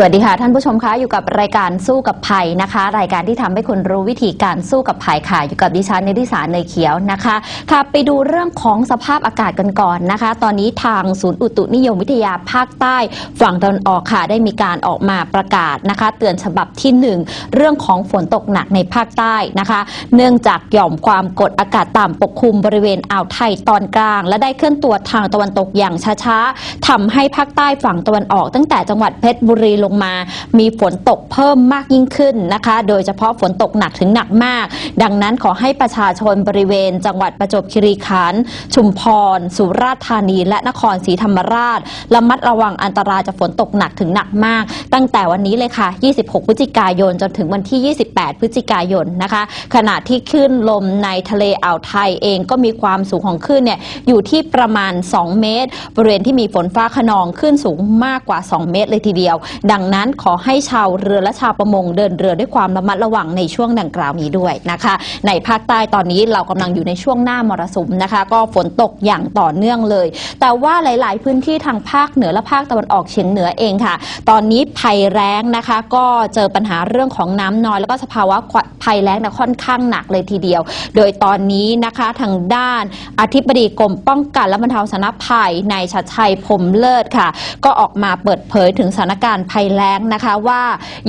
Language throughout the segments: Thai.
สวัสดีค่ะท่านผู้ชมคะอยู่กับรายการสู้กับภัยนะคะ รายการที่ทำให้คุณรู้วิธีการสู้กับภัยค่ะ อยู่กับดิฉันในทิสาเนยเขียวนะคะค่ะไปดูเรื่องของสภาพอากาศกันก่อนนะคะ ตอนนี้ทางศูนย์อุตุนิยมวิทยาภาคใต้ฝั่งตะวันออกค่ะได้มีการออกมาประกาศนะคะ เตือนฉบับที่หนึ่งเรื่องของฝนตกหนักในภาคใต้นะคะ เนื่องจากหย่อมความกดอากาศต่ำปกคลุมบริเวณอ่าวไทยตอนกลาง และได้เคลื่อนตัวทางตะวันตกอย่างช้าๆทำให้ภาคใต้ฝั่งตะวันออก ตั้งแต่จังหวัดเพชรบุรีลงมา มีฝนตกเพิ่มมากยิ่งขึ้นนะคะ โดยเฉพาะฝนตกหนักถึงหนักมาก ดังนั้นขอให้ประชาชนบริเวณ จังหวัดประจวบคีรีขันธ์ชุมพร สุราษฎร์ธานี และนครศรีธรรมราชระมัดระวังอันตรายจากฝนตกหนักถึงหนักมาก ตั้งแต่วันนี้เลยค่ะ 26 พฤศจิกายนจนถึงวันที่ 28 พฤศจิกายนนะคะ ขณะที่คลื่นลมในทะเลอ่าวไทยเองก็มีความสูงของคลื่นเนี่ยอยู่ที่ประมาณ 2 เมตร บริเวณที่มีฝนฟ้าขนองคลื่นสูงมากกว่า 2 เมตรเลยทีเดียว ดังนั้นขอให้ชาวเรือและชาวประมงเดินเรือด้วยความระมัดระวังในช่วงดังกล่าวนี้ด้วยนะคะ ในภาคใต้ตอนนี้เรากำลังอยู่ในช่วงหน้ามรสุมนะคะ ก็ฝนตกอย่างต่อเนื่องเลย แต่ว่าหลาย ๆ พื้นที่ทางภาคเหนือและภาคตะวันออกเฉียงเหนือเองค่ะ ตอนนี้ภัยแล้งนะคะ ก็เจอปัญหาเรื่องของน้ำน้อยแล้วก็สภาวะภัยแล้งนยค่อนข้างหนักเลยทีเดียว โดยตอนนี้นะคะทางด้านอธิบดีกรมป้องกันและบรรเทาสาธารณภัยในายชัดชัยพรมเลิศค่ะ ก็ออกมาเปิดเผยถึงสถานการณ์ภัยแล้งนะคะว่า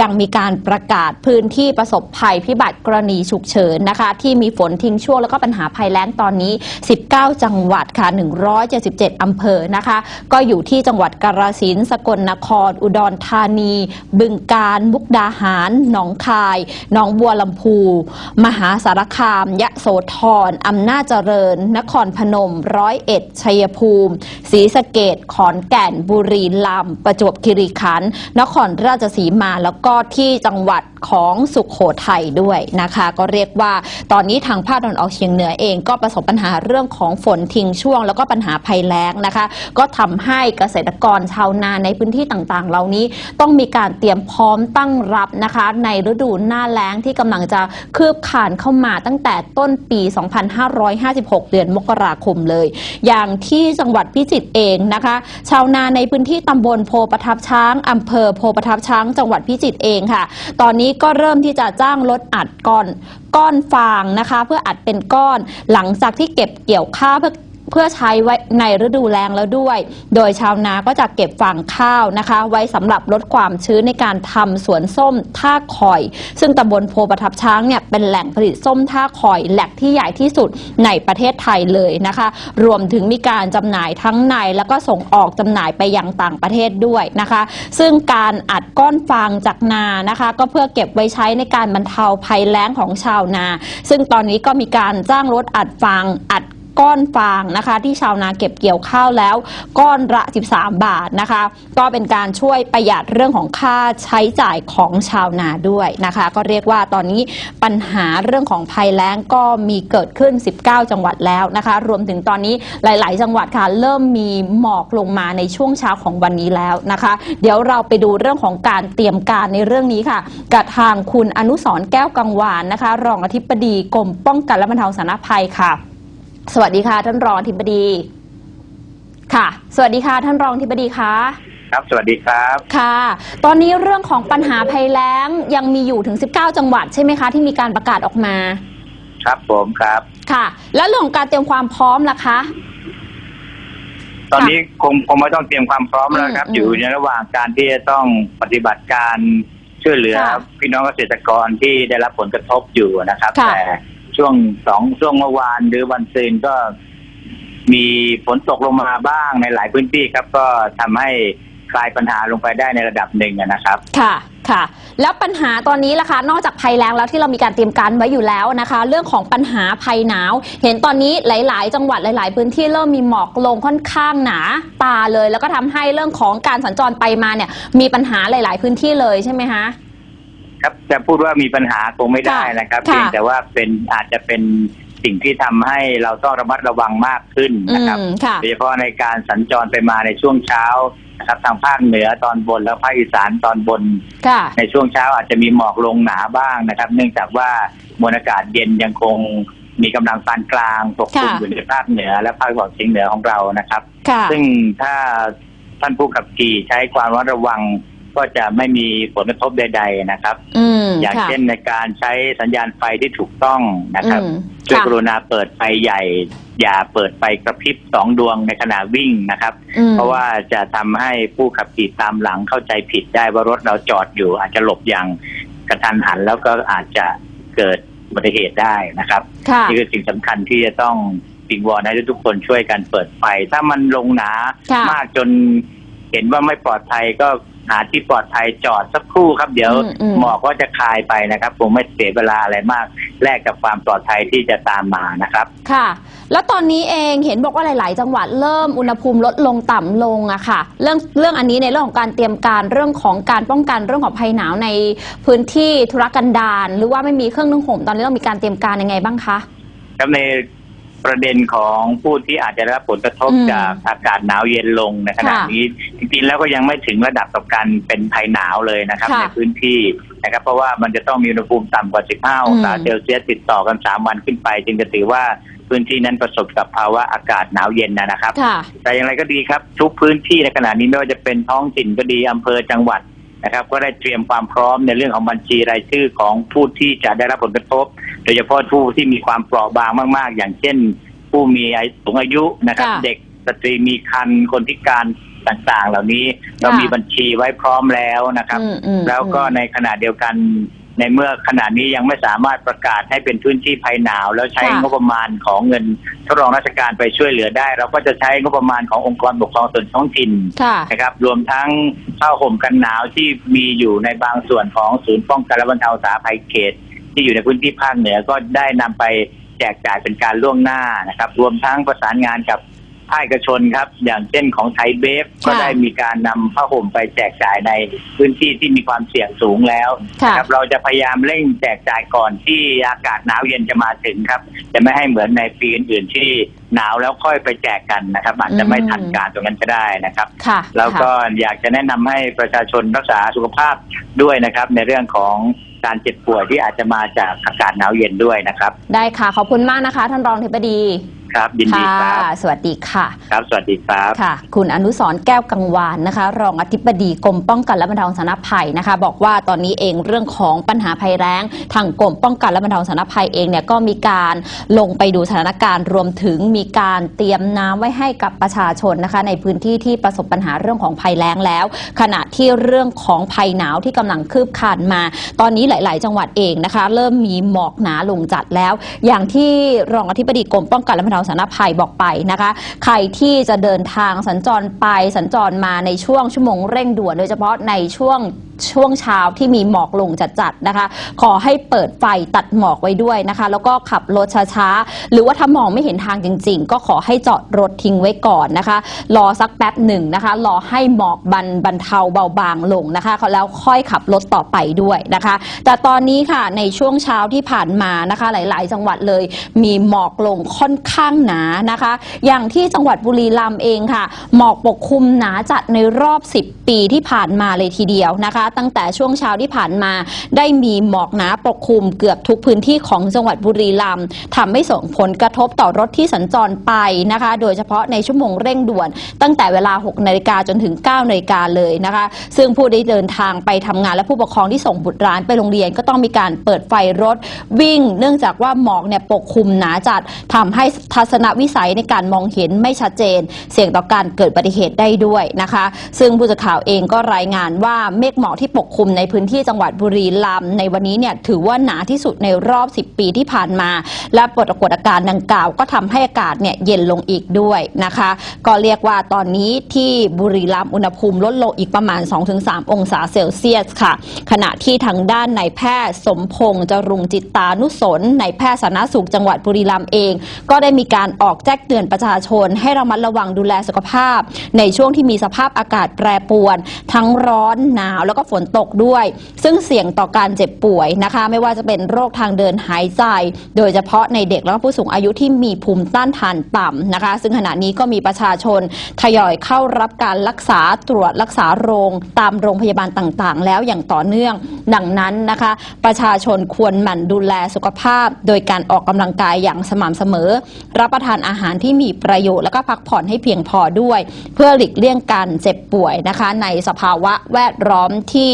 ยังมีการประกาศพื้นที่ประสบภัยพิบัติกรณีฉุกเฉินนะคะ ที่มีฝนทิ้งช่วงแล้วก็ปัญหาภัยแล้งตอนนี้ 19 จังหวัดค่ะ 177 อำเภอนะคะ ก็อยู่ที่จังหวัดกาฬสินธุ์สกลนคร อุดรธานี บึงกาฬมุกดาหาร หนองคาย หนองบัวลำพู มหาสารคาม ยะโสธรอำนาจเจริญ นครพนม ร้อยเอ็ด ชัยภูมิ ศรีสะเกดขอนแก่น บุรีรัมย์ ประจวบคีรีขันธ์ นครราชสีมา แล้วก็ที่จังหวัดของสุขโขทัยด้วยนะคะ ก็เรียกว่าตอนนี้ทางภาคตะวันออกเฉียงเหนือเองก็ประสบปัญหาเรื่องของฝนทิ้งช่วง แล้วก็ปัญหาภัยแล้งนะคะ ก็ทำให้เกษตรกรชาวนาในพื้นที่ต่างๆ เหล่านี้ต้้องมีการเตรียมพร้อมตั้งรับนะคะ ในฤดูหน้าแล้งที่กำลังจะคืบคลานเข้ามาตั้งแต่ต้นปี 2556 เดือนมกราคมเลย อย่างที่จังหวัดพิจิตรเองนะคะ ชาวนาในพื้นที่ตำบลโพประทับช้างอำเภอโพประทับช้าง จังหวัดพิจิตรเองค่ะ ตอนนี้ก็เริ่มที่จะจ้างรถอัดก้อนก้อนฟางนะคะ เพื่ออัดเป็นก้อนหลังจากที่เก็บเกี่ยวข้าวเพื่อ เพื่อใช้ไว้ในฤดูแล้งแล้วด้วย โดยชาวนาก็จะเก็บฟางข้าวนะคะ ไว้สำหรับลดความชื้นในการทำสวนส้มท่าคอย ซึ่งตำบลโพประทับช้างเนี่ยเป็นแหล่งผลิตส้มท่าคอย แหล่งที่ใหญ่ที่สุดในประเทศไทยเลยนะคะ รวมถึงมีการจำหน่ายทั้งในแล้วก็ส่งออกจำหน่ายไปยังต่างประเทศด้วยนะคะ ซึ่งการอัดก้อนฟางจากนานะคะ ก็เพื่อเก็บไว้ใช้ในการบรรเทาภัยแล้งของชาวนา ซึ่งตอนนี้ก็มีการจ้างรถอัดฟางอัด ก้อนฟางนะคะ ที่ชาวนาเก็บเกี่ยวข้าวแล้วก้อนละ 13 บาทนะคะ ก็เป็นการช่วยประหยัดเรื่องของค่าใช้จ่ายของชาวนาด้วยนะคะ ก็เรียกว่าตอนนี้ปัญหาเรื่องของภัยแล้งก็มีเกิดขึ้น 19 จังหวัดแล้วนะคะ รวมถึงตอนนี้หลาย ๆ จังหวัดค่ะเริ่มมีหมอกลงมาในช่วงเช้าของวันนี้แล้วนะคะ เดี๋ยวเราไปดูเรื่องของการเตรียมการในเรื่องนี้ค่ะกับทางคุณอนุสรแก้วกังวานนะคะ รองอธิบดีกรมป้องกันและบรรเทาสาธารณภัยค่ะ สวัสดีค่ะท่านรองอธิบดี ค่ะ สวัสดีค่ะท่านรองอธิบดีคะครับสวัสดีครับค่ะ ตอนนี้เรื่องของปัญหาภัยแล้งยังมีอยู่ถึง 19 จังหวัดใช่ไหมคะ ที่มีการประกาศออกมา ครับผมครับ ค่ะ แล้วเรื่องของการเตรียมความพร้อมล่ะคะ ตอนนี้คงคงไม่ต้องเตรียมความพร้อมแล้วครับอืมอยู่ในระหว่างการที่จะต้องปฏิบัติการช่วยเหลือค่ะพี่น้องเกษตรกรที่ได้รับผลกระทบอยู่นะครับค่ะแต่ ช่วงสองช่วงเมื่อวานหรือวันซืนก็มีฝนตกลงมาบ้างในหลายพื้นที่ครับ ก็ทำให้คลายปัญหาลงไปได้ในระดับหนึ่งนะครับ ค่ะค่ะ แล้วปัญหาตอนนี้ล่ะคะ นอกจากภัยแล้งแล้วที่เรามีการเตรียมการไว้อยู่แล้วนะคะ เรื่องของปัญหาภัยหนาว เห็นตอนนี้หลาย ๆ จังหวัดหลาย ๆ พื้นที่เริ่มมีหมอกลงค่อนข้างหนาตาเลย แล้วก็ทำให้เรื่องของการสัญจรไปมาเนี่ย มีปัญหาหลาย ๆ พื้นที่เลยใช่ไหมคะ ครับจะพูดว่ามีปัญหาคงไม่ได้นะครับค่ะเพียงแต่ว่าเป็นอาจจะเป็นสิ่งที่ทำให้เราต้องระมัดระวังมากขึ้นอืนะครับมค่ะโดยเฉพาะในการสัญจรไปมาในช่วงเช้านะครับทางภาคเหนือตอนบนและภาคอีสานตอนบนค่ะในช่วงเช้าอาจจะมีหมอกลงหนาบ้างนะครับ เนื่องจากว่ามวลอากาศเย็นยังคงมีกำลังปานกลางปกคลุมค่ะอยู่ในภาคเหนือ และภาคตะวันออกเฉียงเหนือของเรานะครับค่ะซึ่งถ้าท่านผู้ขับขี่ใช้ความระมัดระวัง ก็จะไม่มีผลกระทบใด ๆนะครับ อืมอย่างค่ะ เช่นในการใช้สัญญาณไฟที่ถูกต้องนะครับอืมช่วยค่ะ กรุณาเปิดไฟใหญ่ อย่าเปิดไฟกระพริบสองดวงในขณะวิ่งนะครับ อืมเพราะว่าจะทำให้ผู้ขับขี่ตามหลังเข้าใจผิดได้ว่ารถเราจอดอยู่ อาจจะหลบอย่างกระทันหันแล้วก็อาจจะเกิดอุบัติเหตุได้นะครับ ค่ะ นี่คือสิ่งสำคัญที่จะต้องวิงวอนให้ทุกคนช่วยกันเปิดไฟ ถ้ามันลงหนาค่ะ มากจนเห็นว่าไม่ปลอดภัยก็ หาที่ปลอดภัยจอดสักครู่ครับ เดี๋ยวอืมอืมหมอกก็จะคลายไปนะครับผมไม่เสียเวลาอะไรมากแลกกับความปลอดภัยที่จะตามมานะครับ ค่ะ แล้วตอนนี้เองเห็นบอกว่าหลาย ๆ จังหวัดเริ่มอุณหภูมิลดลงต่ำลงอะค่ะ เรื่องเรื่องอันนี้ในเรื่องของการเตรียมการเรื่องของการป้องกันเรื่องของภัยหนาวในพื้นที่ธุรกันดารหรือว่าไม่มีเครื่องนึ่งห่มตอนนี้ต้องมีการเตรียมการยังไงบ้างคะครับใน ประเด็นของผู้ที่อาจจะได้รับผลกระทบอืมจากอากาศหนาวเย็นลงในขณะค่ะนี้จริงๆแล้วก็ยังไม่ถึงระดับกับการเป็นภัยหนาวเลยนะครับค่ะในพื้นที่นะครับ เพราะว่ามันจะต้องมีอุณหภูมิต่ำกว่า 15 องศาอืมเซลเซียสติดต่อกัน 3 วันขึ้นไป จึงจะถือว่าพื้นที่นั้นประสบกับภาวะอากาศหนาวเย็นนะนะครับค่ะแต่อย่างไรก็ดีครับ ทุกพื้นที่ในขณะนี้ไม่ว่าจะเป็นท้องถิ่นก็ดีอำเภอจังหวัดนะครับ ก็ได้เตรียมความพร้อมในเรื่องของบัญชีรายชื่อของผู้ที่จะได้รับผลกระทบ โดยเฉพาะผู้ที่มีความเปราะบางมาก ๆ อย่างเช่น ผู้มีอายุสูงอายุนะครับ ค่ะเด็กสตรีมีครรภ์คนพิการต่างๆ เหล่านี้เราค่ะมีบัญชีไว้พร้อมแล้วนะครับ อืมอืมแล้วก็ในขณะเดียวกันในเมื่อขณะนี้ยังไม่สามารถประกาศให้เป็นพื้นที่ภัยหนาว แล้วใช้ค่ะ งบประมาณของเงินทดลองราชการไปช่วยเหลือได้ เราก็จะใช้งบประมาณขององค์กรปกครองส่วนท้องถิ่น ค่ะ นะครับรวมทั้งผ้าห่มกันหนาวที่มีอยู่ในบางส่วนของศูนย์ป้องกันและบรรเทาสาภัยเขต ที่อยู่ในพื้นที่ภาคเหนือก็ได้นำไปแจกจ่ายเป็นการล่วงหน้านะครับ รวมทั้งประสานงานกับภาคเอกชนครับ อย่างเช่นของไทยเบฟก็ได้มีการนำผ้าห่มไปแจกจ่ายในพื้นที่ที่มีความเสี่ยงสูงแล้วค่ะครับเราจะพยายามเร่งแจกจ่ายก่อนที่อากาศหนาวเย็นจะมาถึงครับ จะไม่ให้เหมือนในปีอื่นๆที่หนาวแล้วค่อยไปแจกกันนะครับอาจจะไม่ทันการตรงนั้นก็ได้นะครับค่ะแล้วก็ค่ะอยากจะแนะนำให้ประชาชนรักษาสุขภาพด้วยนะครับ ในเรื่องของ การเจ็บป่วยที่อาจจะมาจากอากาศหนาวเย็นด้วยนะครับ ได้ค่ะ ขอบคุณมากนะคะ ท่านรองเทปดี ครับยินดีค่ะครับสวัสดีค่ะครับ สวัสดีครับค่ะ คุณอนุสรณ์แก้วกังวานนะคะ รองอธิบดีกรมป้องกันและบรรเทาสาธารณภัยนะคะ บอกว่าตอนนี้เองเรื่องของปัญหาภัยแล้ง ทางกรมป้องกันและบรรเทาสาธารณภัยเองเนี่ยก็มีการลงไปดูสถานการณ์รวมถึงมีการเตรียมน้ำไว้ให้กับประชาชนนะคะ ในพื้นที่ที่ประสบปัญหาเรื่องของภัยแล้งแล้ว ขณะที่เรื่องของภัยหนาวที่กำลังคืบคลานมา ตอนนี้หลาย ๆ จังหวัดเองนะคะ เริ่มมีหมอกหนาลงจัดแล้ว อย่างที่รองอธิบดีกรมป้องกันและบรรเทาสาธารภัยบอกไปนะคะ ใครที่จะเดินทางสัญจรไปสัญจรมาในช่วงชั่วโมงเร่งด่วน โดยเฉพาะในช่วงช่วงเช้าที่มีหมอกลงจัดๆนะคะ ขอให้เปิดไฟตัดหมอกไว้ด้วยนะคะ แล้วก็ขับรถช้าๆ หรือว่าถ้ามองไม่เห็นทางจริง ๆ ก็ขอให้จอดรถทิ้งไว้ก่อนนะคะ รอสักแป๊บหนึ่งนะคะ รอให้หมอกบันบรรเทาเบาบางลงนะคะแล้วค่อยขับรถต่อไปด้วยนะคะ แต่ตอนนี้ค่ะในช่วงเช้าที่ผ่านมานะคะ หลาย ๆ จังหวัดเลยมีหมอกลงค่อนข้างหนานะคะ อย่างที่จังหวัดบุรีรัมย์เองค่ะ หมอกปกคลุมหนาจัดในรอบ 10 ปีที่ผ่านมาเลยทีเดียวนะคะตั้งแต่ช่วงเช้าที่ผ่านมา ได้มีหมอกหนาปกคลุมเกือบทุกพื้นที่ของจังหวัดบุรีรัมย์ทำให้ส่งผลกระทบต่อรถที่สัญจรไปนะคะ โดยเฉพาะในชั่วโมงเร่งด่วน ตั้งแต่เวลา 6นาฬิกาจนถึง 9นาฬิกาเลยนะคะ ซึ่งผู้ได้เดินทางไปทำงานและผู้ปกครองที่ส่งบุตรหลานไปโรงเรียน ก็ต้องมีการเปิดไฟรถวิ่ง เนื่องจากว่าหมอกเนี่ยปกคลุมหนาจัดทำให้ทัศนวิสัยในการมองเห็นไม่ชัดเจน เสี่ยงต่อการเกิดอุบัติเหตุได้ด้วยนะคะ ซึ่งผู้สื่อข่าวเองก็รายงานว่าเมฆหมอกที่ปกคลุมในพื้นที่จังหวัดบุรีรัมย์ในวันนี้เนี่ยถือว่าหนาที่สุดในรอบ 10 ปีที่ผ่านมา และปรากฏการณ์ดังกล่าวก็ทำให้อากาศเนี่ยเย็นลงอีกด้วยนะคะ ก็เรียกว่าตอนนี้ที่บุรีรัมย์อุณหภูมิลดลงอีกประมาณ 2-3 องศาเซลเซียสค่ะ ขณะที่ทางด้านนายแพทย์สมพงษ์จรุงจิตตานุสนนายแพทย์สาธารณสุขจังหวัดบุรีรัมย์เอง ก็ได้มีการออกแจ้งเตือนประชาชน ให้ระมัดระวังดูแลสุขภาพ ในช่วงที่มีสภาพอากาศแปรปรวน ทั้งร้อนหนาวแล้วก็ฝนตกด้วย ซึ่งเสี่ยงต่อการเจ็บป่วยนะคะ ไม่ว่าจะเป็นโรคทางเดินหายใจ โดยเฉพาะในเด็กและผู้สูงอายุที่มีภูมิต้านทานต่ำนะคะ ซึ่งขณะนี้ก็มีประชาชนทยอยเข้ารับการรักษาตรวจรักษาโรงตามโรงพยาบาลต่างๆ แล้วอย่างต่อเนื่อง ดังนั้นนะคะ ประชาชนควรหมั่นดูแลสุขภาพ โดยการออกกำลังกายอย่างสม่ำเสมอ รับประทานอาหารที่มีประโยชน์แล้วก็พักผ่อนให้เพียงพอด้วย เพื่อหลีกเลี่ยงการเจ็บป่วยนะคะ ในสภาวะแวดล้อมที่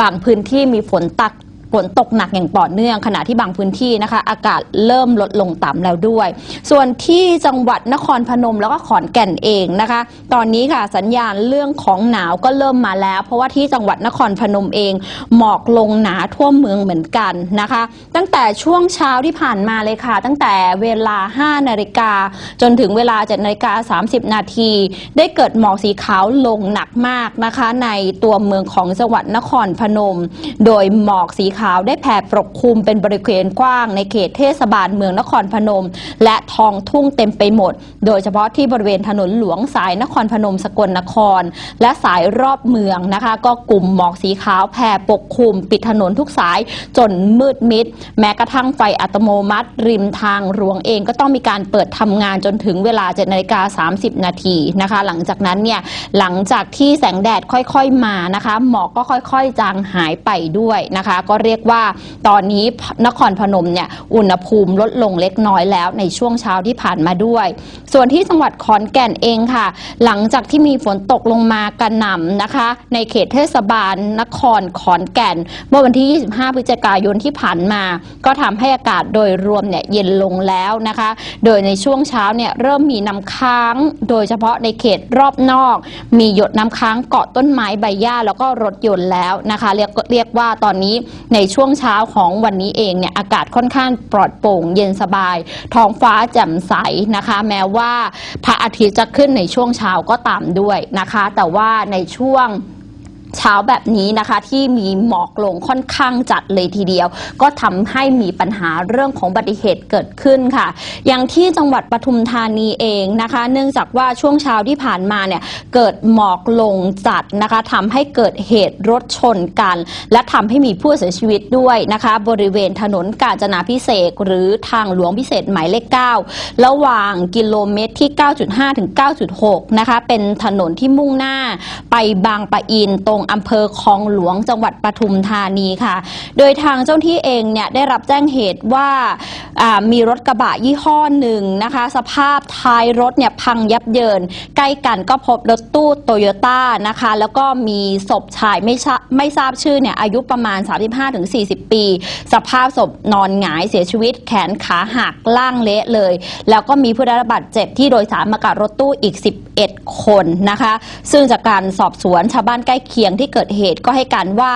บางพื้นที่มีฝนตัก ฝนตกหนักอย่างต่อเนื่องขณะที่บางพื้นที่นะคะ อากาศเริ่มลดลงต่ำแล้วด้วย ส่วนที่จังหวัดนครพนมแล้วก็ขอนแก่นเองนะคะ ตอนนี้ค่ะสัญญาณเรื่องของหนาวก็เริ่มมาแล้ว เพราะว่าที่จังหวัดนครพนมเอง หมอกลงหนาทั่วเมืองเหมือนกันนะคะ ตั้งแต่ช่วงเช้าที่ผ่านมาเลยค่ะ ตั้งแต่เวลา 5 นาฬิกา จนถึงเวลา7นาฬิกา 30 นาที ได้เกิดหมอกสีขาวลงหนักมากนะคะ ในตัวเมืองของจังหวัดนครพนม โดยหมอกสีขาวขาวได้แผ่ปกคลุมเป็นบริเวณกว้าง ในเขตเทศบาลเมืองนครพนม และทองทุ่งเต็มไปหมด โดยเฉพาะที่บริเวณถนนหลวงสายนครพนมสกลนคร และสายรอบเมืองนะคะ ก็กลุ่มหมอกสีขาวแผ่ปกคลุม ปิดถนนทุกสายจนมืดมิด แม้กระทั่งไฟอัตโนมัติ ริมทางหลวงเองก็ต้องมีการเปิดทำงานจนถึงเวลา7นาฬิกา30 นาทีนะคะ หลังจากนั้นเนี่ยหลังจากที่แสงแดดค่อยๆมานะคะ หมอกก็ค่อยๆจางหายไปด้วยนะคะ ก็เรียกียกว่าตอนนี้นครพนมเนี่ยอุณหภูมิลดลงเล็กน้อยแล้วในช่วงเช้าที่ผ่านมาด้วย ส่วนที่จังหวัดขอนแก่นเองค่ะ หลังจากที่มีฝนตกลงมากระหน่ำนะคะ ในเขตเทศบาลนครขอนแก่น เมื่อวันที่ 25 พฤศจิกายนที่ผ่านมา ก็ทำให้อากาศโดยรวมเนี่ยเย็นลงแล้วนะคะ โดยในช่วงเช้าเนี่ยเริ่มมีน้ำค้าง โดยเฉพาะในเขตรอบนอก มีหยดน้ำค้างเกาะต้นไม้ใบหญ้าแล้วก็รถยนต์แล้วนะคะ เรียกเรียกว่าตอนนี้ในช่วงเช้าของวันนี้เองเนี่ยอากาศค่อนข้างปลอดโปร่งเย็นสบาย ท้องฟ้าแจ่มใสนะคะ แม้ว่าพระอาทิตย์จะขึ้นในช่วงเช้าก็ตามด้วยนะคะ แต่ว่าในช่วง เช้าแบบนี้นะคะที่มีหมอกลงค่อนข้างจัดเลยทีเดียว ก็ทำให้มีปัญหาเรื่องของอุบัติเหตุเกิดขึ้นค่ะ อย่างที่จังหวัดปทุมธานีเองนะคะ เนื่องจากว่าช่วงเช้าที่ผ่านมาเนี่ยเกิดหมอกลงจัดนะคะทำให้เกิดเหตุรถชนกัน และทำให้มีผู้เสียชีวิตด้วยนะคะ บริเวณถนนกาญจนาพิเศษหรือทางหลวงพิเศษหมายเลข 9 ระหว่างกิโลเมตรที่ 9.5 ถึง 9.6 นะคะเป็นถนนที่มุ่งหน้าไปบางปะอินตรงอำเภอคลองหลวงจังหวัดปทุมธานีค่ะ โดยทางเจ้าหน้าที่เองเนี่ยได้รับแจ้งเหตุว่า มีรถกระบะยี่ห้อหนึ่งนะคะ สภาพท้ายรถเนี่ยพังยับเยิน ใกล้กันก็พบรถตู้โตโยต้านะคะ แล้วก็มีศพชายไม่ทราบไม่ทราบชื่อเนี่ยอายุประมาณ 35-40 ปี สภาพศพนอนหงายเสียชีวิต แขนขาหักล่างเละเลย แล้วก็มีผู้ได้รับบาดเจ็บที่โดยสารมากับรถตู้อีก 11 คนนะคะ ซึ่งจากการสอบสวนชาวบ้านใกล้เคียงที่เกิดเหตุก็ให้การว่า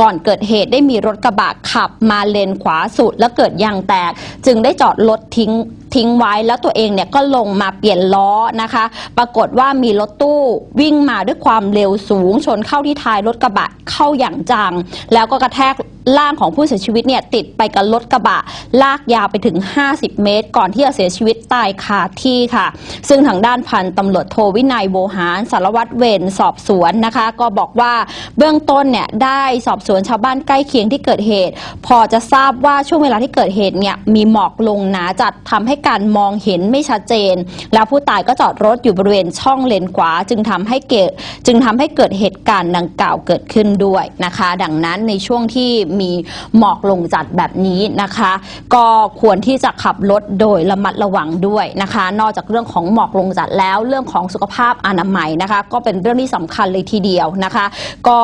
ก่อนเกิดเหตุได้มีรถกระบะขับมาเลนขวาสุดแล้วเกิดยางแตกจึงได้จอดรถทิ้งทิ้งไว้แล้วตัวเองเนี่ยก็ลงมาเปลี่ยนล้อนะคะ ปรากฏว่ามีรถตู้วิ่งมาด้วยความเร็วสูงชนเข้าที่ท้ายรถกระบะเข้าอย่างจัง แล้วก็กระแทก ร่างของผู้เสียชีวิตเนี่ยติดไปกับรถกระบะ ลากยาวไปถึง 50 เมตร ก่อนที่จะเสียชีวิตตายคาที่ค่ะ ซึ่งทางด้านพันตำรวจโทวินัยโวหารสารวัตรเวรสอบสวนนะคะ ก็บอกว่าเบื้องต้นเนี่ยได้สอบสวนชาวบ้านใกล้เคียงที่เกิดเหตุ พอจะทราบว่าช่วงเวลาที่เกิดเหตุเนี่ยมีหมอกลงหนาจัดทำให้การมองเห็นไม่ชัดเจน แล้วผู้ตายก็จอดรถอยู่บริเวณช่องเลนขวา จึงทำให้เกิดจึงทำให้เกิดเหตุการณ์ดังกล่าวเกิดขึ้นด้วยนะคะ ดังนั้นในช่วงที่มีหมอกลงจัดแบบนี้นะคะ ก็ควรที่จะขับรถโดยระมัดระวังด้วยนะคะ นอกจากเรื่องของหมอกลงจัดแล้วเรื่องของสุขภาพอนามัยนะคะ ก็เป็นเรื่องที่สำคัญเลยทีเดียวนะคะ ก็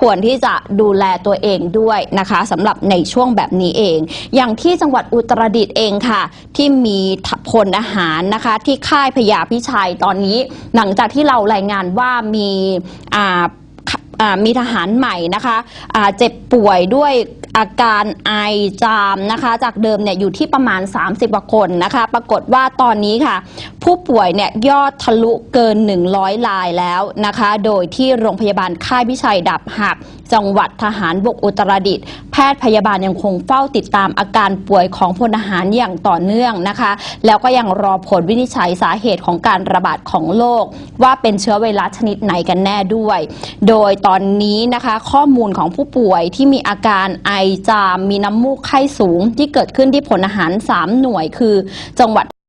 ควรที่จะดูแลตัวเองด้วยนะคะสำหรับในช่วงแบบนี้เอง อย่างที่จังหวัดอุตรดิตถ์เองค่ะ ที่มีพลอาหารนะคะ ที่ค่ายพญาพิชัยตอนนี้ หลังจากที่เรารายงานว่ามีอ่า มีทหารใหม่นะคะเจ็บป่วยด้วยอาการไอจามนะคะ จากเดิมเนี่ยอยู่ที่ประมาณ 30กว่าคนนะคะ ปรากฏว่าตอนนี้ค่ะ ผู้ป่วยเนี่ยยอดทะลุเกิน 100 รายแล้วนะคะ โดยที่โรงพยาบาลค่ายพิชัยดับหัก จังหวัดทหารบกอุตรดิตถ์แพทย์พยาบาลยังคงเฝ้าติดตามอาการป่วยของพลทหารอย่างต่อเนื่องนะคะ แล้วก็ยังรอผลวินิจฉัยสาเหตุของการระบาดของโรคว่าเป็นเชื้อไวรัสชนิดไหนกันแน่ด้วย โดยต่ออนนี้นะคะ ข้อมูลของผู้ป่วยที่มีอาการไอจามมีน้ำมูกไข้สูง ที่เกิดขึ้นที่ผลอาหาร 3 หน่วยคือจังหวัด